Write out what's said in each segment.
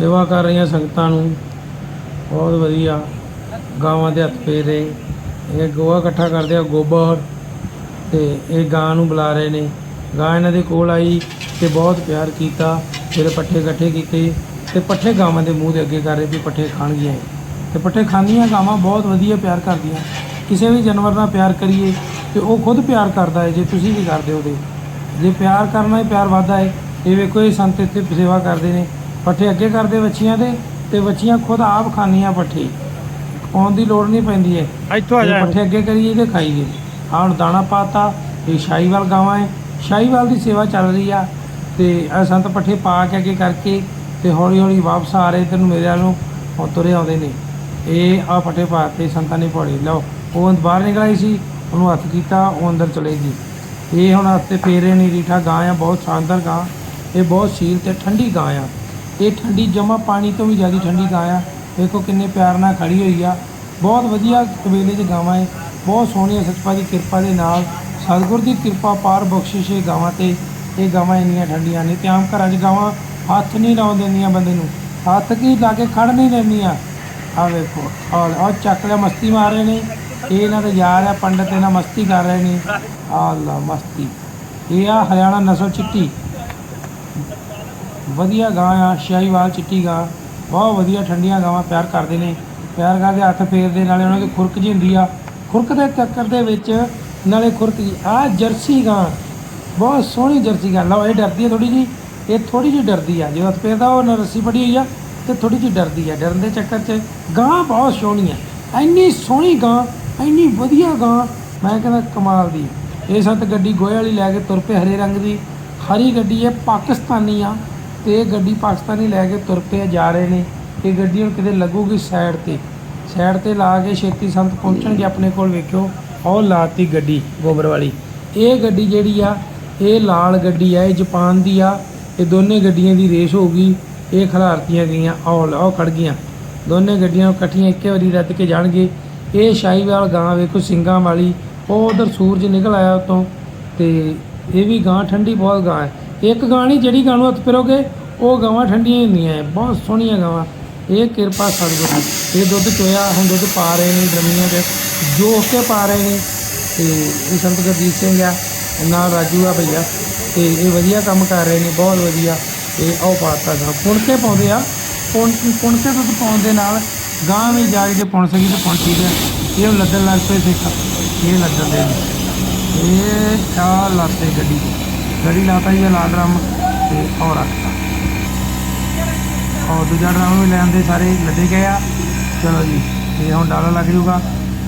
ਸੇਵਾ ਕਰ ਰਹੀਆਂ ਸੰਗਤਾਂ ਨੂੰ। ਬਹੁਤ ਵਧੀਆ। ਗਾਵਾਂ ਦੇ ਹੱਥ ਫੇਰ ਰਹੇ ਇਹ ਗੋਹਾ ਇਕੱਠਾ ਕਰਦੇ ਆ, ਗੋਬਰ। ਤੇ ਇਹ ਗਾਂ ਨੂੰ ਬੁਲਾ ਰਹੇ ਨੇ। ਗਾਂ ਇਹਨਾਂ ਦੇ ਕੋਲ ਆਈ ਤੇ ਬਹੁਤ ਪਿਆਰ ਕੀਤਾ। ਫਿਰ ਪੱਠੇ ਇਕੱਠੇ ਕੀਤੇ ਤੇ ਪੱਠੇ ਗਾਵਾਂ ਦੇ ਮੂੰਹ ਦੇ ਅੱਗੇ ਕਰ ਰਹੇ ਵੀ ਪੱਠੇ ਖਾਣਗੀਆਂ। ਇਹ। ਤੇ ਪੱਠੇ ਖਾਂਦੀਆਂ ਗਾਵਾਂ ਬਹੁਤ ਵਧੀਆ ਪਿਆਰ ਕਰਦੀਆਂ। ਕਿਸੇ ਵੀ ਜਾਨਵਰ ਨਾਲ ਪਿਆਰ ਕਰੀਏ ਤੇ ਉਹ ਖੁਦ ਪਿਆਰ ਕਰਦਾ ਹੈ, ਜੇ ਤੁਸੀਂ ਵੀ ਕਰਦੇ ਹੋ ਤੇ। ਜੇ ਪਿਆਰ ਕਰਨਾ ਹੈ, ਪਿਆਰ ਵੱਧਦਾ ਹੈ। ਇਹ ਵੇਖੋ, ਇਹ ਸੰਤ ਇੱਥੇ ਸੇਵਾ ਕਰਦੇ ਨੇ। ਪੱਠੇ ਅੱਗੇ ਕਰਦੇ ਬੱਚੀਆਂ ਦੇ ਤੇ ਬੱਚੀਆਂ ਖੁਦ ਆਪ ਖਾਂਦੀਆਂ ਪੱਠੇ। ਪਾਉਣ ਦੀ ਲੋੜ ਨਹੀਂ ਪੈਂਦੀ ਹੈ ਇੱਥੋਂ ਆ ਜਾ ਪੱਠੇ ਅੱਗੇ ਕਰੀਏ ਤੇ ਖਾਈਏ। ਆਹ ਹੁਣ ਦਾਣਾ ਪਾਤਾ ਇਹ ਸ਼ਾਹੀਵਾਲ ਗਾਵਾਂ ਹੈ ਸ਼ਾਹੀਵਾਲ ਦੀ ਸੇਵਾ ਚੱਲ ਰਹੀ ਆ ਤੇ ਸੰਤ ਪੱਠੇ ਪਾ ਕੇ ਅੱਗੇ ਕਰਕੇ ਤੇ ਹੌਲੀ ਹੌਲੀ ਵਾਪਸ ਆ ਰਹੇ ਤੈਨੂੰ ਮੇਰੇ ਵੱਲ ਨੂੰ। ਉਹ ਤੁਰੇ ਆਉਂਦੇ ਨੇ। ਇਹ ਆ ਪੱਠੇ ਪਾਤੇ ਸੰਤਾਂ ਨੇ ਪੌੜੀ ਲਓ ਉਹ ਬਾਹਰ ਨਿਕਲ ਆਈ ਸੀ ਉਹਨੂੰ ਹੱਥ ਕੀਤਾ ਉਹ ਅੰਦਰ ਚਲੇ ਗਈ। ਇਹ ਹੁਣ ਹੱਥ ਤੇ ਫੇਰੇ ਨਹੀਂ ਰੀਠਾ ਗਾਂ ਆ ਬਹੁਤ ਸ਼ਾਨਦਾਰ ਗਾਂ। ਇਹ ਬਹੁਤ ਸੀਲ ਤੇ ਠੰਡੀ ਗਾਂ ਆ। ਇਹ ਠੰਡੀ ਜਮਾ ਪਾਣੀ ਤੋਂ ਵੀ ਜ਼ਿਆਦਾ ਠੰਡੀ ਗਾਂ ਆ। ਦੇਖੋ ਕਿੰਨੇ ਪਿਆਰ ਨਾਲ ਖੜੀ ਹੋਈ ਆ। ਬਹੁਤ ਵਧੀਆ ਕਬੀਲੇ 'ਚ ਗਾਵਾਂ ਹੈ ਬਹੁਤ ਸੋਹਣੀਆਂ ਸਤਪਾ ਦੀ ਕਿਰਪਾ ਦੇ ਨਾਲ ਸਤਿਗੁਰ ਦੀ ਕਿਰਪਾ ਪਾਰ ਬਖਸ਼ਿਸ਼ ਇਹ ਗਾਵਾਂ ਤੇ। ਇਹ ਗਾਵਾਂ ਇੰਨੀਆਂ ਠੰਡੀਆਂ ਨੇ। ਤੇ ਆਮ ਘਰਾਂ 'ਚ ਗਾਵਾਂ ਹੱਥ ਨਹੀਂ ਲਾਉਣ ਦਿੰਦੀਆਂ ਬੰਦੇ ਨੂੰ। ਹੱਥ ਕੀ ਲਾ ਕੇ ਖੜ ਨਹੀਂ ਲੈਂਦੀਆਂ ਆ ਵੇਖੋ ਔਰ ਆ ਚੱਕ ਲਿਆ, ਮਸਤੀ ਮਾਰ ਰਹੇ ਨੇ। ਇਹ ਇਹਨਾਂ ਦਾ ਯਾਰ ਆ, ਪੰਡਤ ਇਹਨਾਂ ਮਸਤੀ ਕਰ ਰਹੇ ਨੇ। ਆ ਲਾ ਮਸਤੀ। ਇਹ ਆ ਹਰਿਆਣਾ ਨਸਲ ਚਿੱਟੀ। ਵਧੀਆ ਗਾਂ ਆ ਸ਼ਾਹੀਵਾਲ ਚਿੱਟੀ ਗਾਂ, ਬਹੁਤ ਵਧੀਆ ਠੰਡੀਆਂ ਗਾਵਾਂ ਪਿਆਰ ਕਰਦੇ ਨੇ। ਪਿਆਰ ਕਰਦੇ ਹੱਥ ਫੇਰਦੇ, ਨਾਲੇ ਉਹਨਾਂ ਦੀ ਖੁਰਕ ਜੀ ਹੁੰਦੀ ਆ। ਖੁਰਕ ਦੇ ਚੱਕਰ ਦੇ ਵਿੱਚ ਨਾਲੇ ਖੁਰਕ ਜੀ, ਆ ਜਰਸੀ ਗਾਂ, ਬਹੁਤ ਸੋਹਣੀ ਜਰਸੀ ਗਾਂ। ਲਓ, ਇਹ ਡਰਦੀ ਆ ਥੋੜੀ ਜੀ ਇਹ ਥੋੜੀ ਜਿਹੀ ਡਰਦੀ ਆ। ਜਦੋਂ ਹੱਥ ਫੇਰਦਾ, ਉਹ ਨਾਲ ਰੱਸੀ ਫੜੀ ਹੋਈ ਆ ਤੇ ਥੋੜੀ ਜਿਹੀ ਡਰਦੀ ਆ। ਡਰਨ ਦੇ ਚੱਕਰ 'ਚ ਗਾਂ ਬਹੁਤ ਸੋਹਣੀ ਆ। ਇੰਨੀ ਸੋਹਣੀ ਗਾਂ, ਇੰਨੀ ਵਧੀਆ ਗਾਂ, ਮੈਂ ਕਹਿੰਦਾ ਕਮਾਲ ਦੀ ਇਹ ਸੰਤ ਗੱਡੀ ਗੋਹੇ ਵਾਲੀ ਲੈ ਕੇ ਤੁਰ ਪਏ ਹਰੇ ਰੰਗ ਦੀ। ਹਰੀ ਗੱਡੀ ਇਹ ਪਾਕਿਸਤਾਨੀ ਆ। ਤੇ ਇਹ ਗੱਡੀ ਪਾਕਿਸਤਾਨੀ ਲੈ ਕੇ ਤੁਰ ਪਏ ਜਾ ਰਹੇ ਨੇ। ਇਹ ਗੱਡੀ ਹੁਣ ਕਿਤੇ ਲੱਗੂਗੀ ਸਾਈਡ ਤੇ। ਸਾਈਡ ਤੇ ਲਾ ਕੇ ਛੇਤੀ ਸੰਤ ਪਹੁੰਚਣਗੇ ਆਪਣੇ ਕੋਲ, ਵੇਖਿਓ। ਉਹ ਲਾਤੀ ਗੱਡੀ ਗੋਬਰ ਵਾਲੀ। ਇਹ ਗੱਡੀ ਜਿਹੜੀ ਆ, ਇਹ ਲਾਲ ਗੱਡੀ ਆ, ਇਹ ਜਾਪਾਨ ਦੀ ਆ। ਇਹ ਦੋਨੇ ਗੱਡੀਆਂ ਦੀ ਰੇਸ ਹੋ ਗਈ। ਇਹ ਖਿਲਾਰਤੀਆਂ ਗਈਆਂ, ਆਹ ਉਹ ਖੜ ਗਈਆਂ। ਦੋਨੇ ਗੱਡੀਆਂ ਇਕੱਠੀਆਂ ਇੱਕੇ ਵਾਰੀ ਰੱਦ ਕੇ ਜਾਣਗੇ। ਇਹ ਸ਼ਾਹੀਵਾਲ ਗਾਂ ਵੇਖੋ, ਸਿੰਘਾਂ ਵਾਲੀ। ਉਹ ਉਧਰ ਸੂਰਜ ਨਿਕਲ ਆਇਆ ਉਤੋਂ ਤੇ ਇਹ ਵੀ ਗਾਂ, ਠੰਡੀ ਬਹੁਤ ਗਾਂ ਹੈ। ਇੱਕ ਗਾਣੀ ਜਿਹੜੀ ਗਾਂ ਨੂੰ ਹੱਥ ਫਿਰੋਗੇ, ਉਹ ਗਾਵਾਂ ਠੰਡੀਆਂ ਹੁੰਦੀਆਂ ਹੈ ਬਹੁਤ ਸੋਹਣੀਆਂ ਗਾਵਾਂ। ਇਹ ਕਿਰਪਾ ਸਤਿਗੁਰ ਦੀ ਇਹ ਦੁੱਧ ਚੋਇਆ, ਹੁਣ ਦੁੱਧ ਪਾ ਰਹੇ ਨੇ ਡਰਮੀਆਂ ਦੇ ਜੋ ਕੇ ਪਾ ਰਹੇ ਨੇ। ਤੇ ਇਹ ਸੰਤ ਗੁਰਜੀਤ ਸਿੰਘ ਆ ਨਾਲ ਰਾਜੂ ਆ ਭਈਆ। ਤੇ ਇਹ ਵਧੀਆ ਕੰਮ ਕਰ ਰਹੇ ਨੇ, ਬਹੁਤ ਵਧੀਆ। ਤੇ ਆਓ ਪਾਤਾ ਗਾਂ ਪੁਣ ਕੇ ਪਾਉਂਦੇ ਆ, ਪੁਣ ਪੁਣ ਕੇ ਦੁੱਧ ਪਾਉਣ ਦੇ ਨਾਲ ਗਾਂ ਵੀ ਜਾ ਕੇ ਜੇ ਪੁਣ ਸਕੀ ਤਾਂ ਪੁਣ ਠੀਕ ਹੈ ਇਹ ਹੁਣ ਲੱਦਣ ਲੱਗ ਪਏ ਸਿੱਖ। ਇਹ ਲੱਦਣ ਦੇ ਇਹ ਆ ਲਾਤੇ ਗੱਡੀ। ਗੱਡੀ ਲਾਤਾ ਜੀ ਇਹ ਲਾਲ ਡਰਮ ਤੇ ਔਰ ਰੱਖਤਾ ਔਰ ਦੂਜਾ ਡਰਮ ਵੀ ਲੈਣ ਦੇ ਸਾਰੇ ਲੱਦੇ ਗਏ ਆ। ਚਲੋ ਜੀ, ਇਹ ਹੁਣ ਡਾਲਾ ਲੱਗ ਜੂਗਾ।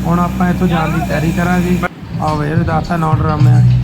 ਹੁਣ ਆਪਾਂ ਇੱਥੋਂ ਜਾਣ ਦੀ ਤਿਆਰੀ ਕਰਾਂਗੇ। ਆ ਵੇ ਇਹ ਦਾਤਾ ਨੌ ਡਰਮ ਹੈ